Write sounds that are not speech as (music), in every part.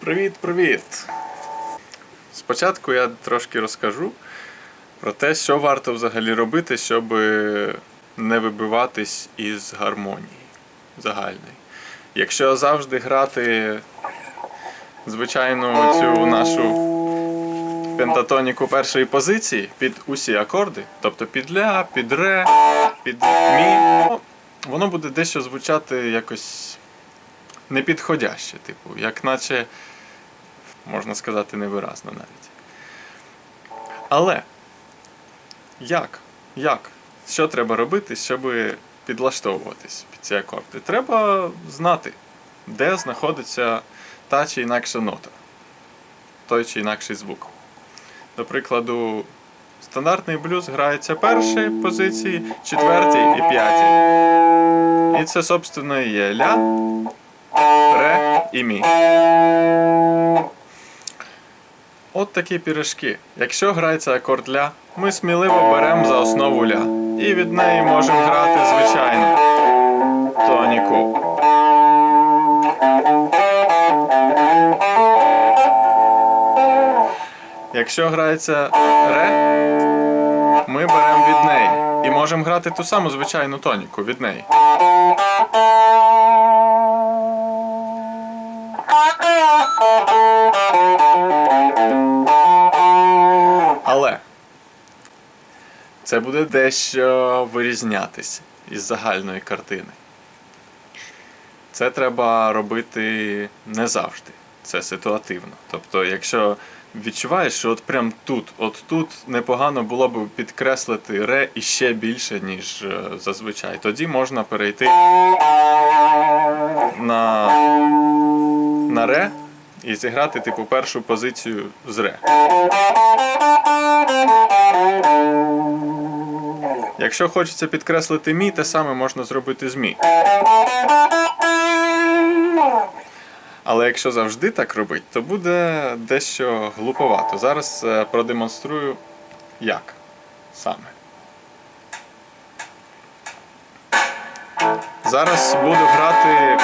Привіт-привіт! Спочатку я трошки розкажу про те, що варто взагалі робити, щоб не вибиватись із гармонії загальної. Якщо завжди грати звичайну цю нашу пентатоніку першої позиції під усі акорди, тобто під ля, під ре, під мі, ну, воно буде дещо звучати якось непідходяще, типу, як наче, можна сказати, невиразно навіть. Але як? Як? Що треба робити, щоб підлаштовуватись під ці акорди? Треба знати, де знаходиться та чи інакша нота, той чи інакший звук. До прикладу, стандартний блюз грається першій позиції, четвертій і п'ятій. І це, собственно, є ля, ре і мі. От такі пірішки. Якщо грається акорд ля, ми сміливо беремо за основу ля. І від неї можемо грати звичайно тоніку. Якщо грається ре, ми беремо від неї. І можемо грати ту саму звичайну тоніку від неї. Це буде дещо вирізнятися із загальної картини. Це треба робити не завжди. Це ситуативно. Тобто, якщо відчуваєш, що от прям тут, от тут непогано було б підкреслити ре іще більше, ніж е, зазвичай, тоді можна перейти на, на ре і зіграти типу першу позицію з ре. Якщо хочеться підкреслити мі, те саме можна зробити з мі. Але якщо завжди так робити, то буде дещо глуповато. Зараз е, продемонструю, як саме. Зараз буду грати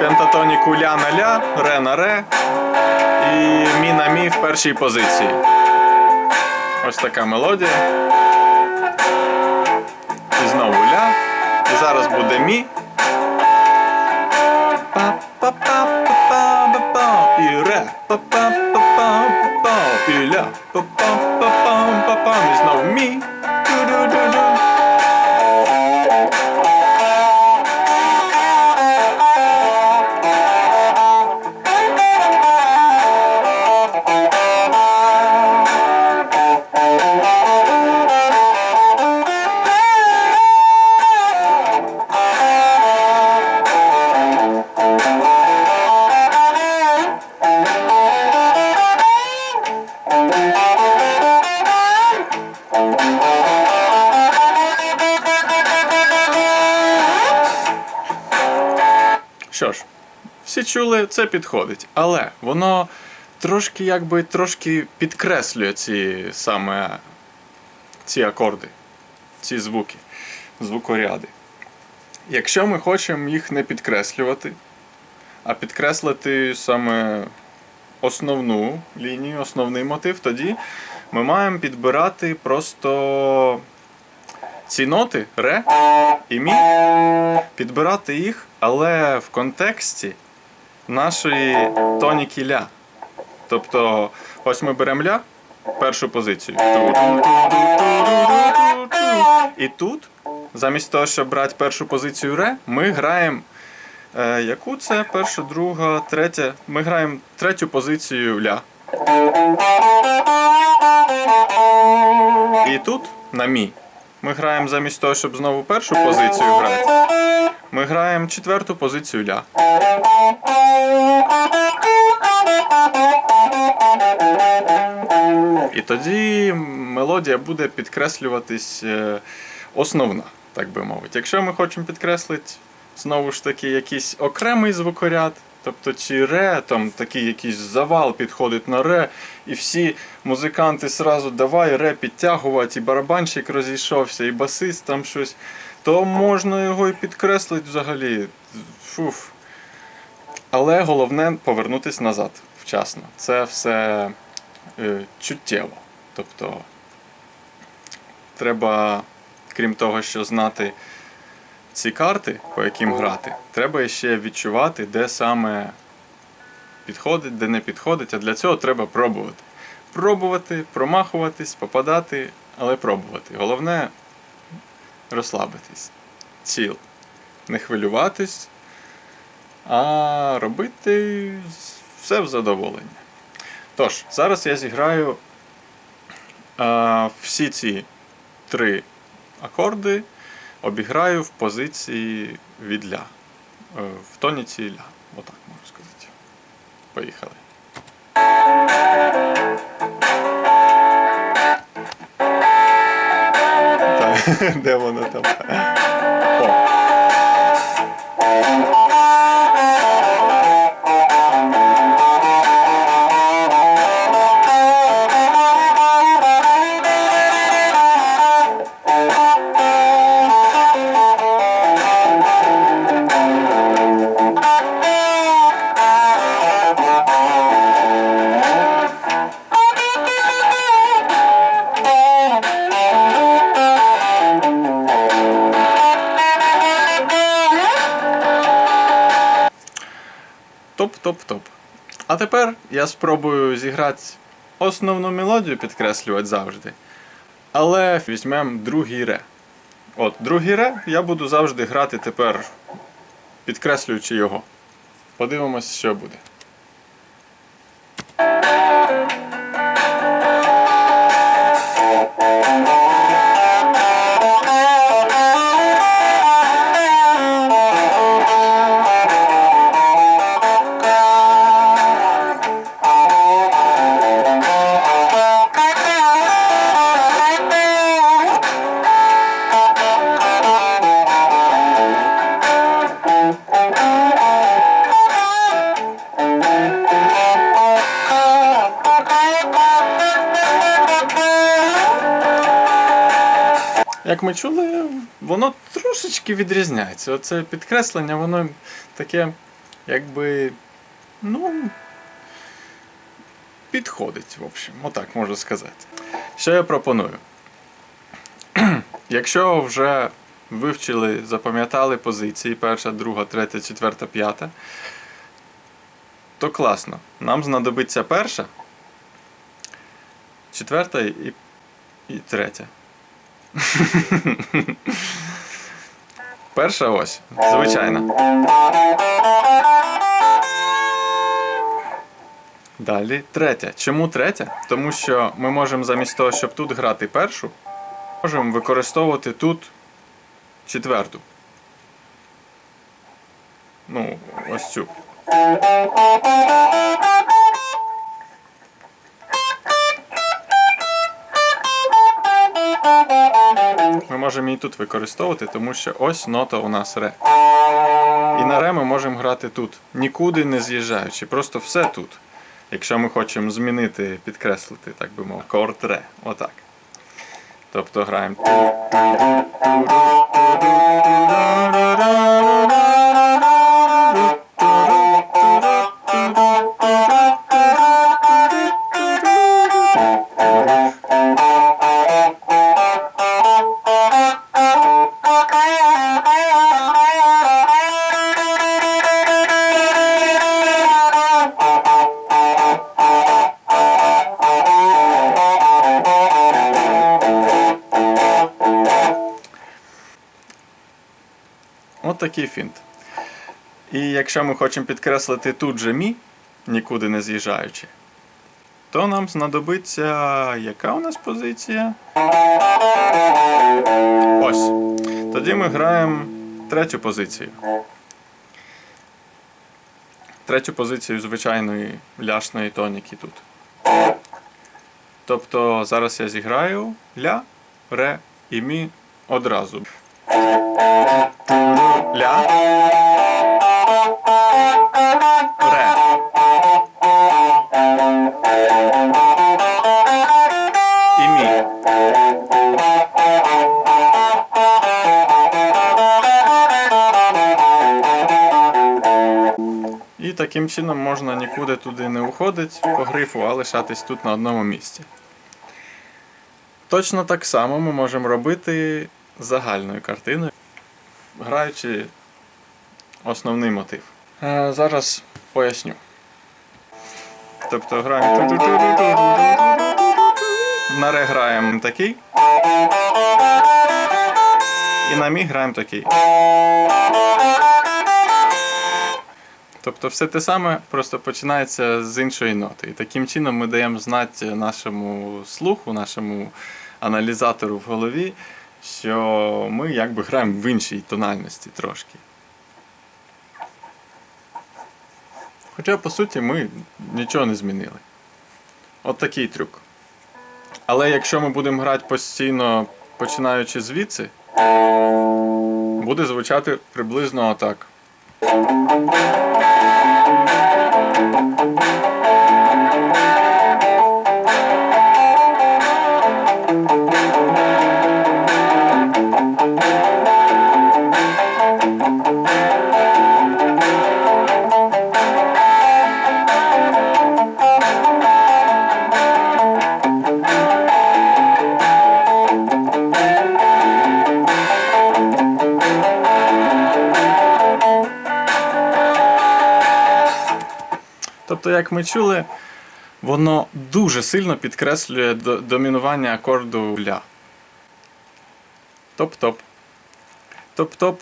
пентатоніку ля на ля, ре на ре і мі на мі в першій позиції. Ось така мелодія. І знову ля. І зараз буде мі. І ре. І ля. Що ж, всі чули, це підходить, але воно трошки якби трошки підкреслює ці саме ці акорди, ці звуки, звукоряди. Якщо ми хочемо їх не підкреслювати, а підкреслити саме основну лінію, основний мотив, тоді ми маємо підбирати просто ці ноти ре і мі, підбирати їх, але в контексті нашої тоніки ля. Тобто, ось ми беремо ля, першу позицію. І тут, замість того, щоб брати першу позицію ре, ми граємо. Е, яку це перша, друга, третя? Ми граємо третю позицію ля. І тут на мі. Ми граємо замість того, щоб знову першу позицію грати. Ми граємо четверту позицію ля. І тоді мелодія буде підкреслюватись е, основна, так би мовити. Якщо ми хочемо підкреслити знову ж таки якийсь окремий звукоряд, Тобто чи ре, там такий якийсь завал підходить на ре, і всі музиканти сразу давай ре підтягувати, і барабанщик розійшовся, і басист там щось то можна його і підкреслити взагалі. Фуф. Але головне повернутися назад вчасно. Це все е, чуттєво. Тобто треба, крім того, що знати ці карти, по яким грати, треба ще відчувати, де саме підходить, де не підходить. А для цього треба пробувати. Пробувати, промахуватись, попадати, але пробувати. Головне розслабитись. Чіл. Не хвилюватись, а робити все в задоволення. Тож, зараз я зіграю а, всі ці три акорди, обіграю в позиції від ля. Е, В тоніці ля. Отак можу сказати. Поїхали. (laughs) Де воно там? О. Топ-топ-топ. А тепер я спробую зіграти основну мелодію, підкреслювати завжди. Але візьмемо другий ре. От, другий ре я буду завжди грати тепер, підкреслюючи його. Подивимось, що буде. Як ми чули, воно трошечки відрізняється. Оце підкреслення, воно таке, якби, ну, підходить, в общем, отак можу сказати. Що я пропоную? (clears throat) Якщо вже вивчили, запам'ятали позиції перша, друга, третя, четверта, п'ята, то класно. Нам знадобиться перша, четверта і, і третя. Перша ось, звичайна. Далі третя. Чому третя? Тому що ми можемо замість того, щоб тут грати першу, можемо використовувати тут четверту. Ну, ось цю. Ми можемо її тут використовувати, тому що ось нота у нас ре. І на ре ми можемо грати тут, нікуди не з'їжджаючи, просто все тут. Якщо ми хочемо змінити, підкреслити, так би мовити, акорд ре. Отак. Тобто граємо. Такий фінт. І якщо ми хочемо підкреслити тут же мі, нікуди не з'їжджаючи, то нам знадобиться яка у нас позиція? Ось. Тоді ми граємо третю позицію. Третю позицію звичайної ляшної тоніки тут. Тобто зараз я зіграю ля, ре і мі одразу ля, ре. І мі. І таким чином можна нікуди туди не уходити по грифу, а лишатись тут на одному місці. Точно так само ми можемо робити загальною картиною граючи основний мотив. Е, Зараз поясню. Тобто граємо. На ре граємо такий. І на мі граємо такий. Тобто все те саме просто починається з іншої ноти. І таким чином ми даємо знати нашому слуху, нашому аналізатору в голові, що ми якби граємо в іншій тональності трошки. Хоча, по суті, ми нічого не змінили. От такий трюк. Але якщо ми будемо грати постійно починаючи звідси, буде звучати приблизно отак. Тобто, як ми чули, воно дуже сильно підкреслює домінування акорду ля. Топ-топ. Топ-топ.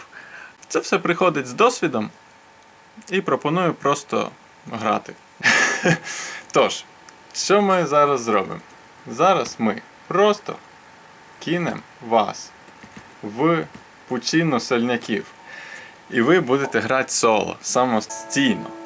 Це все приходить з досвідом і пропоную просто грати. (laughs) Тож, що ми зараз зробимо? Зараз ми просто кинемо вас в пучину сольняків. І ви будете грати соло самостійно.